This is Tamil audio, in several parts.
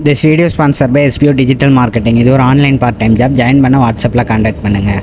This video sponsor by SPO digital marketing இது ஒரு online part time job join பண்ண வாட்ஸ்அப்பில் காண்டாக்ட் பண்ணுங்கள்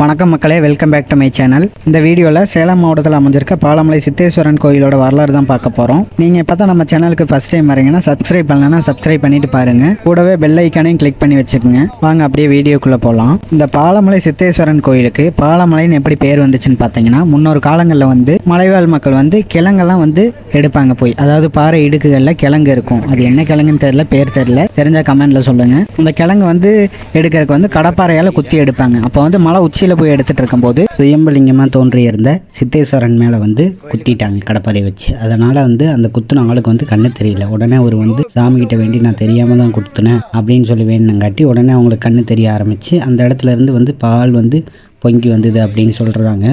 வணக்கம் மக்களே welcome back to my channel இந்த வீடியோவில் சேலம் மாவட்டத்தில் அமைஞ்சிருக்க பாலமலை சித்தேஸ்வரன் கோயிலோட வரலாறு தான் பார்க்க போகிறோம் நீங்கள் இப்போ தான் நம்ம சேனலுக்கு ஃபஸ்ட் டைம் வரீங்கன்னா சப்ஸ்கிரைப் பண்ணலன்னா சப்ஸ்கிரைப் பண்ணிட்டு பாருங்கள் கூடவே பெல் ஐக்கானையும் கிளிக் பண்ணி வச்சுக்கோங்க. வாங்க அப்படியே வீடியோக்குள்ளே போகலாம் இந்த பாலமலை சித்தேஸ்வரன் கோயிலுக்கு பாலமலைன்னு எப்படி பேர் வந்துச்சுன்னு பார்த்தீங்கன்னா முன்னொரு காலங்களில் வந்து மலைவாழ் மக்கள் வந்து கிழங்கெல்லாம் வந்து எடுப்பாங்க போய். அதாவது பாறை இடுக்குகளில் கிழங்கு இருக்கும். அது என்ன கிழங்குன்னு தெரில பேர் தெரில தெரிஞ்ச கமெண்ட்டில் சொல்லுங்கள் அந்த கிழங்கு வந்து எடுக்கிறதுக்கு வந்து கடப்பாறையால் குத்தி எடுப்பாங்க. அப்போ வந்து மலை உச்சி உச்சியில் போய் எடுத்துகிட்டு இருக்கும்போது சுயம்பலிங்கமாக தோன்றியிருந்த சித்தேஸ்வரன் மேலே வந்து குத்திட்டாங்க கடப்பாறை வச்சு. அதனால் வந்து அந்த குத்துன ஆளுக்கு வந்து கண்ணு தெரியல. உடனே அவர் வந்து சாமிகிட்ட வேண்டி நான் தெரியாமல் தான் குத்துனேன் அப்படின்னு சொல்லி வேணுங்காட்டி உடனே அவங்களுக்கு கண்ணு தெரிய ஆரம்பிச்சு அந்த இடத்துல இருந்து வந்து பால் வந்து பொங்கி வந்தது அப்படின்னு சொல்கிறாங்க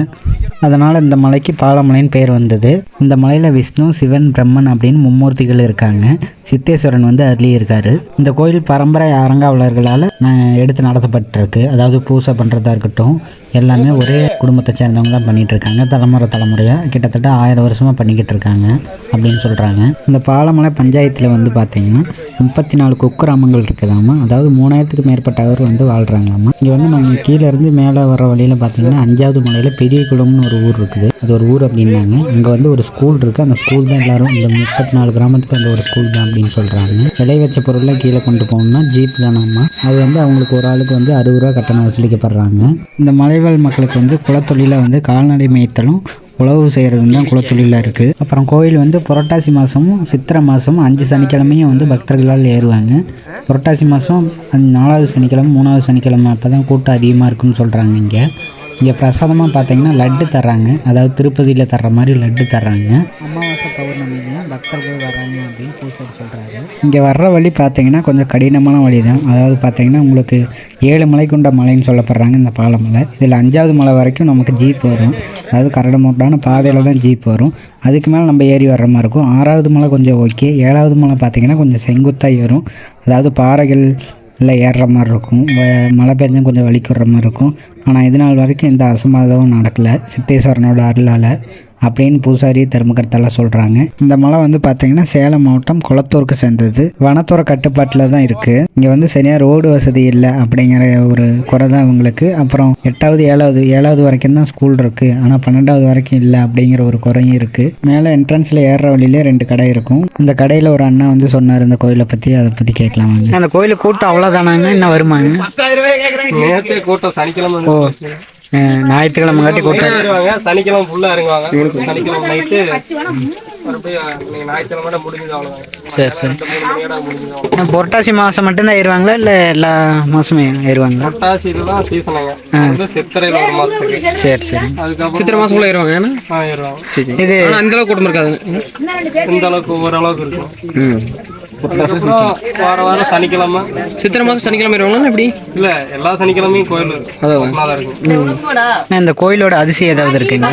அதனால் இந்த மலைக்கு பாலமலைன்னு பேர் வந்தது. இந்த மலையில் விஷ்ணு சிவன் பிரம்மன் அப்படின்னு மும்மூர்த்திகள் இருக்காங்க. சித்தேஸ்வரன் வந்து அருளி இருக்காரு. இந்த கோயில் பரம்பரை அரங்காவலர்களால் எடுத்து நடத்தப்பட்டிருக்கு. அதாவது பூசை பண்ணுறதா இருக்கட்டும் எல்லாமே ஒரே குடும்பத்தை சேர்ந்தவங்க தான் பண்ணிகிட்டு இருக்காங்க. தலைமுறை தலைமுறையாக கிட்டத்தட்ட ஆயிரம் வருஷமாக பண்ணிக்கிட்டு இருக்காங்க அப்படின்னு சொல்கிறாங்க இந்த பாலமலை பஞ்சாயத்தில் வந்து பார்த்திங்கன்னா முப்பத்தி நாலு குக்கிராமங்கள் இருக்குதாமா அதாவது மூணாயிரத்துக்கு மேற்பட்டவர் வந்து வாழ்கிறாங்களாமா இங்கே வந்து நாங்கள் கீழே இருந்து மேலே வர வழியில் பார்த்தீங்கன்னா அஞ்சாவது மலையில் பெரிய குளம்னு ஒரு ஊர் இருக்குது. அது ஒரு ஊர் அப்படின்னாங்க. அங்கே வந்து ஒரு ஸ்கூல் இருக்குது அந்த ஸ்கூல் தான் எல்லாரும் இந்த முப்பத்தி நாலு கிராமத்துக்கு அந்த ஒரு ஸ்கூல் தான் அப்படின்னு சொல்கிறாங்க விலை வச்ச பொருள்லாம் கீழே கொண்டு போகணும்னா ஜீப் தானாம்மா. அது வந்து அவங்களுக்கு ஒரு ஆளுக்கு வந்து அறுபது ரூபா கட்டணம் வசூலிக்கப்படுறாங்க. இந்த மலைவாழ் மக்களுக்கு வந்து குலத்தொழில வந்து கால்நடை மேய்த்தலும் உழவு செய்கிறது தான் குலத்தொழிலாக இருக்குது அப்புறம் கோயில் வந்து புரட்டாசி மாதமும் சித்திரை மாதமும் அஞ்சு சனிக்கிழமையும் வந்து பக்தர்களால் ஏறுவாங்க. புரட்டாசி மாதம் நாலாவது சனிக்கிழமை மூணாவது சனிக்கிழமை அப்போ தான் கூட்டம் அதிகமாக இருக்குன்னு சொல்கிறாங்க இங்கே. இங்கே பிரசாதமாக பார்த்தீங்கன்னா லட்டு தர்றாங்க. அதாவது திருப்பதியில் தர்ற மாதிரி லட்டு தர்றாங்க. அமாவாசை பௌர்ணமிலையும் பக்தர்கள் வர்றாங்க அப்படின்னு பூசாரி சொல்கிறாரு இங்கே வர்ற வழி பார்த்தீங்கன்னா கொஞ்சம் கடினமான வழி தான் அதாவது பார்த்தீங்கன்னா உங்களுக்கு ஏழு மலை கொண்ட மலைன்னு சொல்லப்படுறாங்க இந்த பாலமலை இதில் அஞ்சாவது மலை வரைக்கும் நமக்கு ஜீப் வரும். அதாவது கரடு முரடான பாதையில் தான் ஜீப் வரும். அதுக்கு மேலே நம்ம ஏறி வர்ற மாதிரி இருக்கும். ஆறாவது மலை கொஞ்சம் ஓகே ஏழாவது மலை பார்த்தீங்கன்னா கொஞ்சம் செங்குத்தாக ஏறும். அதாவது பாறைகள் இல்லை ஏறுற மாதிரி இருக்கும். வ- மழை பெஞ்சும் கொஞ்சம் வலிக்கிற மாதிரி இருக்கும். ஆனால் இது நாள் வரைக்கும் எந்த அசம்பாதமும் நடக்கலை. சித்தேஸ்வரனோட அருளால். அப்படின்னு பூசாரி தர்மகர்த்தாலாம் சொல்கிறாங்க இந்த மலை வந்து பார்த்தீங்கன்னா சேலம் மாவட்டம் குளத்தூருக்கு சேர்ந்தது. வனத்துறை கட்டுப்பாட்டில் தான் இருக்குது இங்கே வந்து சரியாக ரோடு வசதி இல்லை அப்படிங்கிற ஒரு குறை தான் இவங்களுக்கு. அப்புறம் எட்டாவது ஏழாவது ஏழாவது வரைக்கும் தான் ஸ்கூல் இருக்குது ஆனால் பன்னெண்டாவது வரைக்கும் இல்லை அப்படிங்கிற ஒரு குறையும் இருக்குது மேலே என்ட்ரன்ஸில் ஏறுற வழியிலே ரெண்டு கடை இருக்கும். அந்த கடையில் ஒரு அண்ணா வந்து சொன்னார் இந்த கோயிலை பற்றி அதை பற்றி கேட்கலாம் வாங்க. அந்த கோயிலுக்கு கூட்டம் அவ்வளோதானாங்க என்ன வருமாங்க நேத்தே கூட்டம் சனிக்கிழமை ஞாயிற்றுக்கிழமை காட்டி கூட்டம் வருவாங்க சனிக்கிழமை ஃபுல்லா இறங்குவாங்க. சனிக்கிழமை நைட்டு சரி சரி. புரட்டாசி மாதம் மட்டும்தான் ஏறுவாங்களா இல்லை எல்லா மாதமே ஏறுவாங்களா? புரட்டாசி இதுதான் சீசனுங்க சித்திரையில ஒரு மாசத்துக்கு சரி சரி. சித்திரை மாசம் ஏறுவாங்க ஆ, ஏறுவாங்க. இது ஆனா அந்த அளவுக்கு கூட்டம் இருக்காது. இந்த அளவுக்கு ஓரளவுக்கு இருக்கும். வார வாரம் சனிக்கிழமை. சித்திரை மாசம் சனிக்கிழமை ஏறுவாங்களா எப்படி? இல்ல எல்லா சனிக்கிழமையும் கோயில் இந்த கோயிலோட அதிசயம் ஏதாவது இருக்குங்களா?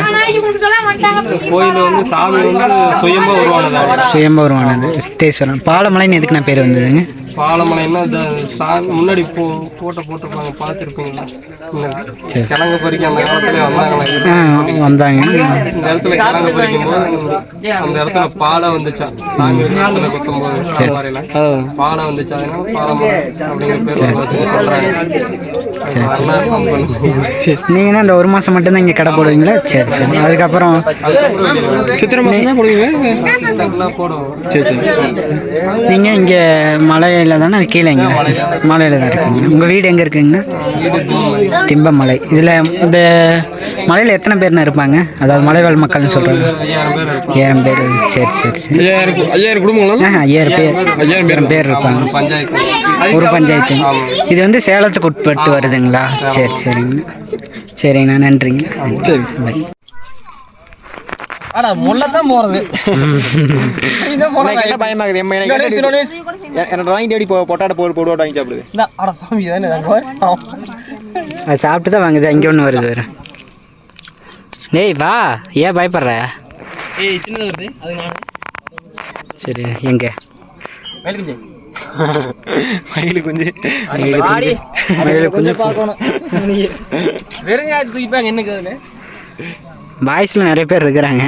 இந்த கோயில் வந்து சாமி வந்து சுயமா உருவானது. சுயம்பருவானது சித்தேஸ்வரன் பாலமலைன்னு எதுக்கு நான் பேர் வந்ததுங்க? பாலமலைன்னா இந்த சாமி முன்னாடி போ போட்டோ போட்டிருப்பாங்க பார்த்துருப்பீங்களா? கிழங்கு பறிக்க அந்த காலத்துல வந்தாங்களா? வந்தாங்க. இந்த இடத்துல கிழங்கு பறிக்கும் போது அந்த இடத்துல பாலை வந்துச்சா? வந்து இடத்துல குத்தும் போது பாலை வந்துச்சா? பாலமலை அப்படிங்கிற பேர் சொல்றாங்க. பண்ணுது. நீங்கன்னா இந்த ஒரு மாதம் மட்டும்தான் இங்கே கடை போடுவீங்களா? சரி சரி. அதுக்கப்புறம் சித்திரை தான் போடுவீங்க? சரி சரி. நீங்கள் இங்கே மலையில் தானே கீழே இங்கே? மலையில் தான் இருக்கீங்க. உங்கள் வீடு எங்கே இருக்குங்கண்ணா திம்பமலை. இதில் இந்த மலையில் எத்தனை பேர்ண்ணா இருப்பாங்க? அதாவது மலைவாழ் மக்கள்னு சொல்கிறாங்க ஏழாயிரம் பேர். சரி சரி சரி. ஐயாயிரம் குடும்பங்களா? ஆ ஐயாயிரம் பேர். ஐயாயிரம் பேர். இருப்பாங்க. ஒரு பஞ்சாயத்து. இது வந்து சேலத்துக்கு உட்பட்டு வருதுங்களா சரி சரிங்க. சரிங்கண்ணா நன்றிங்க. சரி. பை ஆனா முள்ளத்தான் போறது. எ- என்னோட வாங்கி எப்படி போ- பொட்டாட போர் போட்டு வாங்கி சாப்பிடுது சாமி தானே அது சாப்பிட்டு தான் வாங்குது அங்கே ஒன்று வருது வேறு. டேய் வா ஏன் பயப்படுற? ஏய் சின்னது வருது அது நானு சரி எங்கே? மயிலு குஞ்சு. மயிலு குஞ்சு. பார்க்கணும். போய் அங்க என்னக்கு அதுல. பாய்ஸில் நிறைய பேர் இருக்கிறாங்க.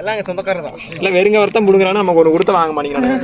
எல்லாம் சொந்தக்காரர் தான். இல்லை வெறுங்க வரத்தான் பிடுங்குறானா? நமக்கு ஒரு கொடுத்த வாங்க மாட்டேங்கிறாங்க